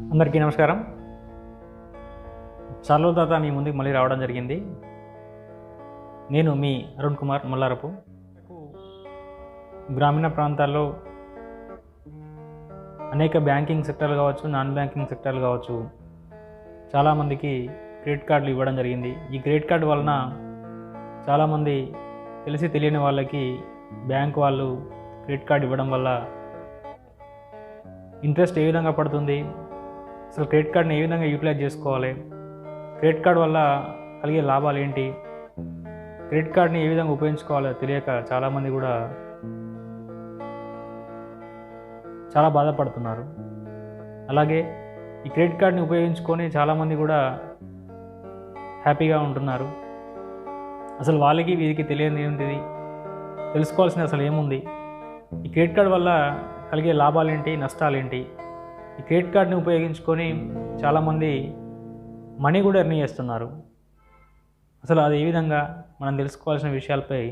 అందరికీ నమస్కారం. చాలో తాత మీ ముందుకు మళ్ళీ రావడం జరిగింది. నేను మీ అరుణ్ కుమార్ మల్లారపు. గ్రామీణ ప్రాంతాల్లో అనేక బ్యాంకింగ్ సెక్టర్లు కావచ్చు నాన్ బ్యాంకింగ్ సెక్టర్లు కావచ్చు చాలామందికి క్రెడిట్ కార్డులు ఇవ్వడం జరిగింది. ఈ క్రెడిట్ కార్డు వలన చాలామంది తెలిసి తెలియని వాళ్ళకి బ్యాంక్ వాళ్ళు క్రెడిట్ కార్డు ఇవ్వడం వల్ల ఇంట్రెస్ట్ ఏ విధంగా పడుతుంది? అసలు క్రెడిట్ కార్డ్ని ఏ విధంగా యూటిలైజ్ చేసుకోవాలి? క్రెడిట్ కార్డ్ వల్ల కలిగే లాభాలు ఏంటి? క్రెడిట్ కార్డ్ని ఏ విధంగా ఉపయోగించుకోవాలో తెలియక చాలామంది కూడా చాలా బాధపడుతున్నారు. అలాగే ఈ క్రెడిట్ కార్డ్ని ఉపయోగించుకొని చాలామంది కూడా హ్యాపీగా ఉంటున్నారు. అసలు వాళ్ళకి వీరికి తెలియని ఏంటిది తెలుసుకోవాల్సింది అసలు ఏముంది? ఈ క్రెడిట్ కార్డ్ వల్ల కలిగే లాభాలు ఏంటి? నష్టాలు ఏంటి? ఈ క్రెడిట్ కార్డ్ని ఉపయోగించుకొని చాలామంది మనీ కూడా ఎర్న్ చేస్తున్నారు. అసలు అది ఏ విధంగా మనం తెలుసుకోవాల్సిన విషయాలపై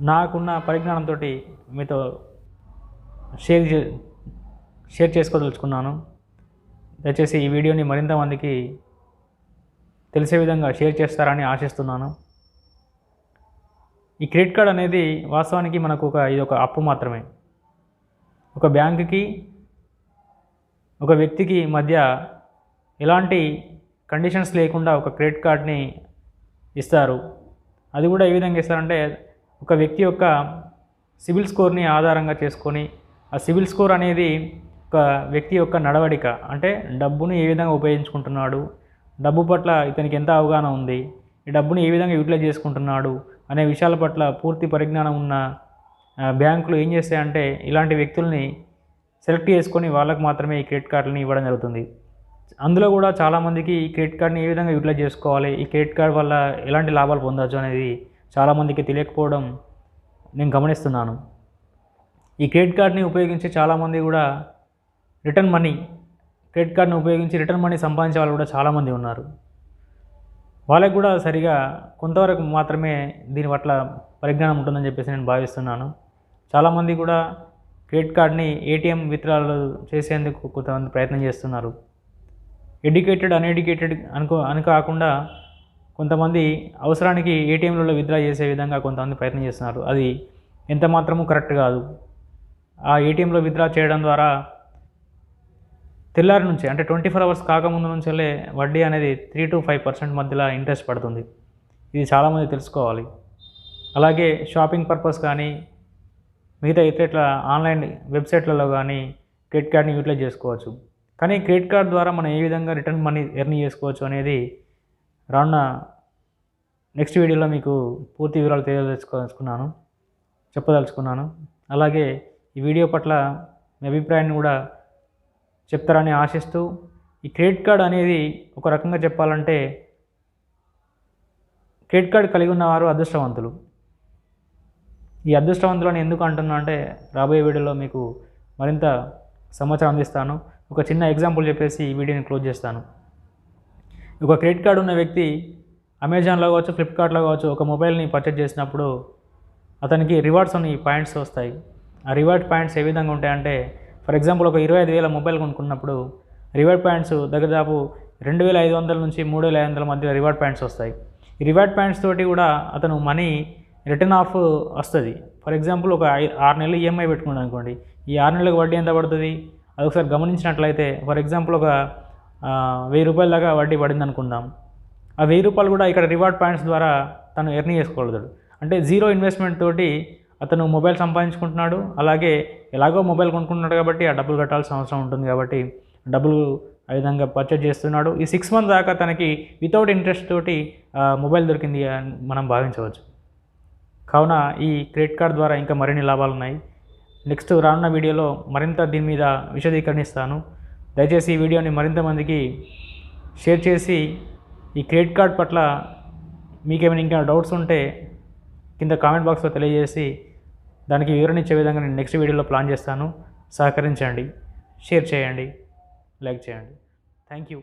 నాకున్న పరిజ్ఞానంతో మీతో షేర్ చే షేర్ చేసుకోదలుచుకున్నాను. దయచేసి ఈ వీడియోని మరింత మందికి తెలిసే విధంగా షేర్ చేస్తారని ఆశిస్తున్నాను. ఈ క్రెడిట్ కార్డ్ అనేది వాస్తవానికి మనకు ఒక ఇది ఒక అప్పు మాత్రమే. ఒక బ్యాంకుకి ఒక వ్యక్తికి మధ్య ఎలాంటి కండిషన్స్ లేకుండా ఒక క్రెడిట్ కార్డ్ని ఇస్తారు. అది కూడా ఏ విధంగా ఇస్తారంటే ఒక వ్యక్తి యొక్క సిబిల్ స్కోర్ని ఆధారంగా చేసుకొని ఆ సిబిల్ స్కోర్ అనేది ఒక వ్యక్తి యొక్క నడవడిక. అంటే డబ్బును ఏ విధంగా ఉపయోగించుకుంటున్నాడు డబ్బు పట్ల ఇతనికి ఎంత అవగాహన ఉంది ఈ డబ్బుని ఏ విధంగా యూటిలైజ్ చేసుకుంటున్నాడు అనే విషయాల పట్ల పూర్తి పరిజ్ఞానం ఉన్న బ్యాంకులు ఏం చేస్తాయంటే ఇలాంటి వ్యక్తుల్ని సెలెక్ట్ చేసుకొని వాళ్ళకు మాత్రమే ఈ క్రెడిట్ కార్డుని ఇవ్వడం జరుగుతుంది. అందులో కూడా చాలామందికి ఈ క్రెడిట్ కార్డ్ని ఏ విధంగా యూటిలైజ్ చేసుకోవాలి ఈ క్రెడిట్ కార్డ్ వల్ల ఎలాంటి లాభాలు పొందవచ్చు అనేది చాలామందికి తెలియకపోవడం నేను గమనిస్తున్నాను. ఈ క్రెడిట్ కార్డ్ని ఉపయోగించి చాలామంది కూడా రిటర్న్ మనీ క్రెడిట్ కార్డ్ని ఉపయోగించి రిటర్న్ మనీ సంపాదించే వాళ్ళు కూడా చాలామంది ఉన్నారు. వాళ్ళకి కూడా సరిగా కొంతవరకు మాత్రమే దీని పట్ల పరిజ్ఞానం ఉంటుందని చెప్పేసి నేను భావిస్తున్నాను. చాలామంది కూడా క్రెడిట్ కార్డ్ని ఏటీఎం విత్డ్రాలు చేసేందుకు కొంతమంది ప్రయత్నం చేస్తున్నారు. ఎడ్యుకేటెడ్ అన్ఎడ్యుకేటెడ్ అనుకో అని కాకుండా కొంతమంది అవసరానికి ఏటీఎంలలో విత్డ్రా చేసే విధంగా కొంతమంది ప్రయత్నం చేస్తున్నారు. అది ఎంత మాత్రము కరెక్ట్ కాదు. ఆ ఏటీఎంలో విత్డ్రా చేయడం ద్వారా తెల్లారి నుంచి అంటే ట్వంటీ ఫోర్ అవర్స్ కాకముందు నుంచే వడ్డీ అనేది త్రీ టు ఫైవ్ పర్సెంట్ మధ్యలో ఇంట్రెస్ట్ పడుతుంది. ఇది చాలామంది తెలుసుకోవాలి. అలాగే షాపింగ్ పర్పస్ కానీ మిగతా ఇతర ఇట్లా ఆన్లైన్ వెబ్సైట్లలో కానీ క్రెడిట్ కార్డ్ని యూటిలైజ్ చేసుకోవచ్చు. కానీ క్రెడిట్ కార్డ్ ద్వారా మనం ఏ విధంగా రిటర్న్ మనీ ఎర్న్ చేసుకోవచ్చు అనేది రానున్న నెక్స్ట్ వీడియోలో మీకు పూర్తి వివరాలు తెలియదలుచుకోదలుచుకున్నాను చెప్పదలుచుకున్నాను. అలాగే ఈ వీడియో పట్ల మీ అభిప్రాయాన్ని కూడా చెప్తారని ఆశిస్తూ ఈ క్రెడిట్ కార్డ్ అనేది ఒక రకంగా చెప్పాలంటే క్రెడిట్ కార్డ్ కలిగి ఉన్నవారు అదృష్టవంతులు. ఈ అదృష్టవంతులను ఎందుకు అంటున్నా అంటే రాబోయే వీడియోలో మీకు మరింత సమాచారం అందిస్తాను. ఒక చిన్న ఎగ్జాంపుల్ చెప్పేసి ఈ వీడియోని క్లోజ్ చేస్తాను. ఒక క్రెడిట్ కార్డు ఉన్న వ్యక్తి అమెజాన్లో కావచ్చు ఫ్లిప్కార్ట్లో కావచ్చు ఒక మొబైల్ని పర్చేజ్ చేసినప్పుడు అతనికి రివార్డ్స్ అని పాయింట్స్ వస్తాయి. ఆ రివార్డ్ పాయింట్స్ ఏ విధంగా ఉంటాయంటే ఫర్ ఎగ్జాంపుల్ ఒక ఇరవై ఐదు వేల మొబైల్ కొనుక్కున్నప్పుడు రివార్డ్ పాయింట్స్ దాదాపు రెండు వేల ఐదు వందల నుంచి మూడు వేల ఐదు వందల మధ్య రివార్డ్ పాయింట్స్ వస్తాయి. ఈ రివార్డ్ పాయింట్స్ తోటి కూడా అతను మనీ రిటర్న్ ఆఫ్ వస్తుంది. ఫర్ ఎగ్జాంపుల్ ఒక ఆరు నెలలు ఈఎంఐ పెట్టుకున్నాడు అనుకోండి. ఈ ఆరు నెలలకు వడ్డీ ఎంత పడుతుంది? అది ఒకసారి గమనించినట్లయితే ఫర్ ఎగ్జాంపుల్ ఒక వెయ్యి రూపాయల దాకా వడ్డీ పడింది అనుకుందాం. ఆ వెయ్యి రూపాయలు కూడా ఇక్కడ రివార్డ్ పాయింట్స్ ద్వారా తను ఎర్నీ చేసుకోగలుగుతాడు. అంటే జీరో ఇన్వెస్ట్మెంట్ తోటి అతను మొబైల్ సంపాదించుకుంటున్నాడు. అలాగే ఎలాగో మొబైల్ కొనుక్కుంటున్నాడు కాబట్టి ఆ డబ్బులు కట్టాల్సిన అవసరం ఉంటుంది కాబట్టి డబ్బులు ఆ విధంగా పర్చేజ్ చేస్తున్నాడు. ఈ సిక్స్ మంత్ దాకా తనకి వితౌట్ ఇంట్రెస్ట్ తోటి మొబైల్ దొరికింది అని మనం భావించవచ్చు. కావున ఈ క్రెడిట్ కార్డ్ ద్వారా ఇంకా మరిన్ని లాభాలు ఉన్నాయి నెక్స్ట్ రానున్న వీడియోలో మరింత దీని మీద విశదీకరణిస్తాను దయచేసి ఈ వీడియోని మరింత మందికి షేర్ చేసి ఈ క్రెడిట్ కార్డ్ పట్ల మీకేమైనా ఇంకా డౌట్స్ ఉంటే కింద కామెంట్ బాక్స్లో తెలియజేసి దానికి వివరణ ఇచ్చే విధంగా నేను నెక్స్ట్ వీడియోలో ప్లాన్ చేస్తాను. సహకరించండి షేర్ చేయండి లైక్ చేయండి. Thank you.